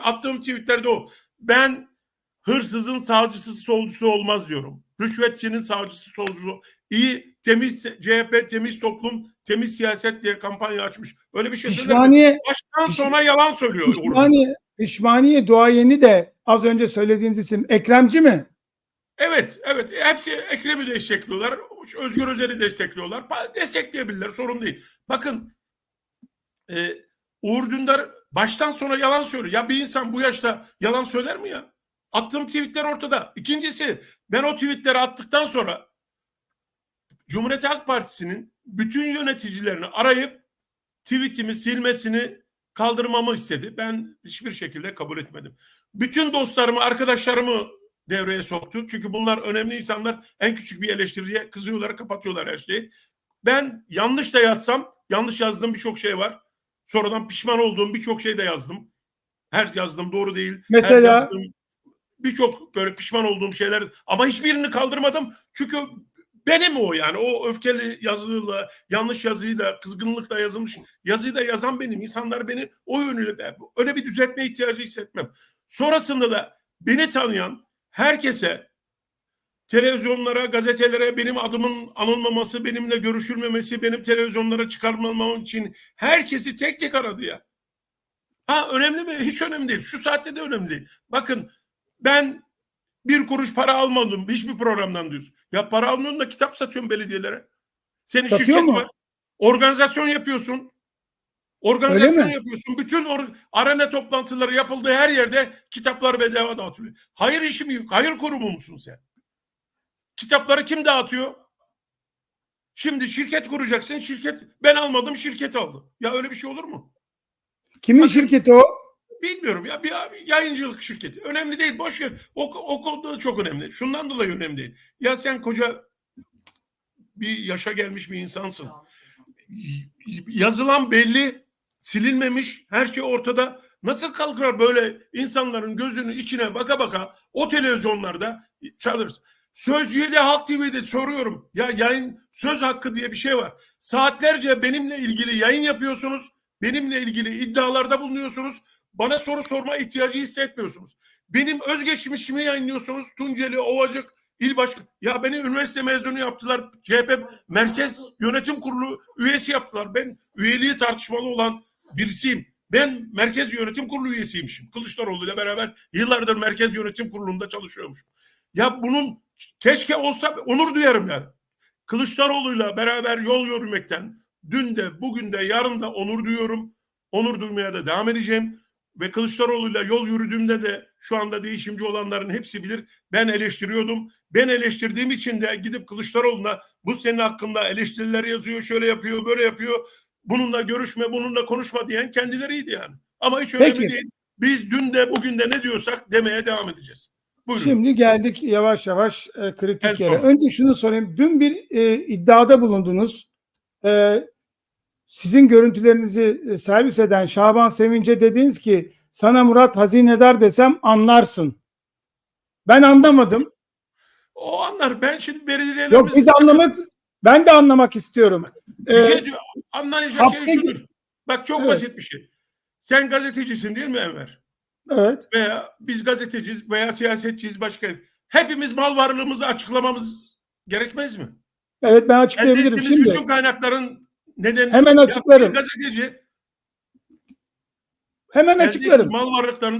attığım tweetlerde o. Ben hırsızın sağcısı solcusu olmaz diyorum. Rüşvetçinin sağcısı solcusu. İyi temiz CHP temiz toplum temiz siyaset diye kampanya açmış. Böyle bir şey. Pişmaniye, Baştan piş- sona yalan söylüyor. Pişmaniye, pişmaniye duayeni de az önce söylediğiniz isim Ekremci mi? Evet, evet. Hepsi Ekrem'i destekliyorlar. Özgür Özel'i destekliyorlar. Destekleyebilirler, sorun değil. Bakın, e, Uğur Dündar baştan sona yalan söylüyor. Ya bir insan bu yaşta yalan söyler mi ya? Attığım tweetler ortada. İkincisi, ben o tweetleri attıktan sonra Cumhuriyet Halk Partisi'nin bütün yöneticilerini arayıp tweetimi silmesini kaldırmamı istedi. Ben hiçbir şekilde kabul etmedim. Bütün dostlarımı, arkadaşlarımı devreye soktu. Çünkü bunlar önemli insanlar. En küçük bir eleştiriye kızıyorlar, kapatıyorlar her şeyi. Ben yanlış da yazsam, yanlış yazdığım birçok şey var. Sonradan pişman olduğum birçok şey de yazdım. Her yazdığım doğru değil. Mesela? birçok böyle pişman olduğum şeyler ama hiçbirini kaldırmadım. Çünkü benim o yani o öfkeli yazıyla yanlış yazıyı da kızgınlıkla yazılmış yazıyı da yazan benim. İnsanlar beni o yönüyle öyle bir düzeltme ihtiyacı hissetmem. Sonrasında da beni tanıyan herkese televizyonlara, gazetelere benim adımın anılmaması, benimle görüşülmemesi, benim televizyonlara çıkarmamam için herkesi tek tek aradı ya. Ha önemli mi? Hiç önemli değil. Şu saatte de önemli değil. Bakın ben bir kuruş para almadım hiçbir programdan diyorsun. Ya para almıyorsun da kitap satıyorsun belediyelere. Senin Satıyor şirket mu? var. Organizasyon yapıyorsun. Organizasyon yapıyorsun. Bütün or- arena toplantıları yapıldığı her yerde kitaplar bedava dağıtılıyor. Hayır işi mi? Hayır kurumu musun sen? Kitapları kim dağıtıyor? Şimdi şirket kuracaksın. Şirket ben almadım şirket aldı. Ya öyle bir şey olur mu? Kimin Bakın- şirketi o? Bilmiyorum ya bir yayıncılık şirketi. Önemli değil boş ver. O, o konuda çok önemli. Şundan dolayı önemli değil. Ya sen koca bir yaşa gelmiş bir insansın. Yazılan belli, silinmemiş, her şey ortada. Nasıl kalkar böyle insanların gözünün içine baka baka o televizyonlarda çalırız. Sözcü'de Halk TV'de soruyorum. Ya yayın söz hakkı diye bir şey var. Saatlerce benimle ilgili yayın yapıyorsunuz. Benimle ilgili iddialarda bulunuyorsunuz. Bana soru sorma ihtiyacı hissetmiyorsunuz. Benim özgeçmişimi yayınlıyorsunuz. Tunceli, Ovacık, İl Başkanı. Ya beni üniversite mezunu yaptılar. CHP Merkez Yönetim Kurulu üyesi yaptılar. Ben üyeliği tartışmalı olan birisiyim. Ben Merkez Yönetim Kurulu üyesiymişim. Kılıçdaroğlu ile beraber yıllardır Merkez Yönetim Kurulu'nda çalışıyormuşum. Ya bunun keşke olsa onur duyarım yani. Kılıçdaroğlu'yla beraber yol yürümekten dün de bugün de yarın da onur duyuyorum. Onur duymaya da devam edeceğim. Ve Kılıçdaroğlu'yla yol yürüdüğümde de şu anda değişimci olanların hepsi bilir. Ben eleştiriyordum. Ben eleştirdiğim için de gidip Kılıçdaroğlu'na bu senin hakkında eleştiriler yazıyor, şöyle yapıyor, böyle yapıyor. Bununla görüşme, bununla konuşma diyen kendileriydi yani. Ama hiç önemli Peki. değil. Biz dün de bugün de ne diyorsak demeye devam edeceğiz. Buyurun. Şimdi geldik yavaş yavaş e, kritik En yere. son. Önce şunu sorayım. Dün bir e, iddiada bulundunuz. E, sizin görüntülerinizi e, servis eden Şaban Sevinç'e dediniz ki sana Murat hazinedar desem anlarsın. Ben anlamadım. O anlar ben şimdi belediyelerimiz... Yok biz anlamak ben de anlamak istiyorum. Bir E, şey diyor. Anlayacak hapse şey şudur. Bak çok Evet. basit bir şey. Sen gazetecisin değil mi Enver? Evet. Veya biz gazeteciyiz veya siyasetçiyiz başka. Hepimiz mal varlığımızı açıklamamız gerekmez mi? Evet ben Elde açıklayabilirim ettiğimiz şimdi. bütün kaynakların nedeni... Hemen açıklarım. gazeteci Hemen elde açıklarım. mal varlıklarını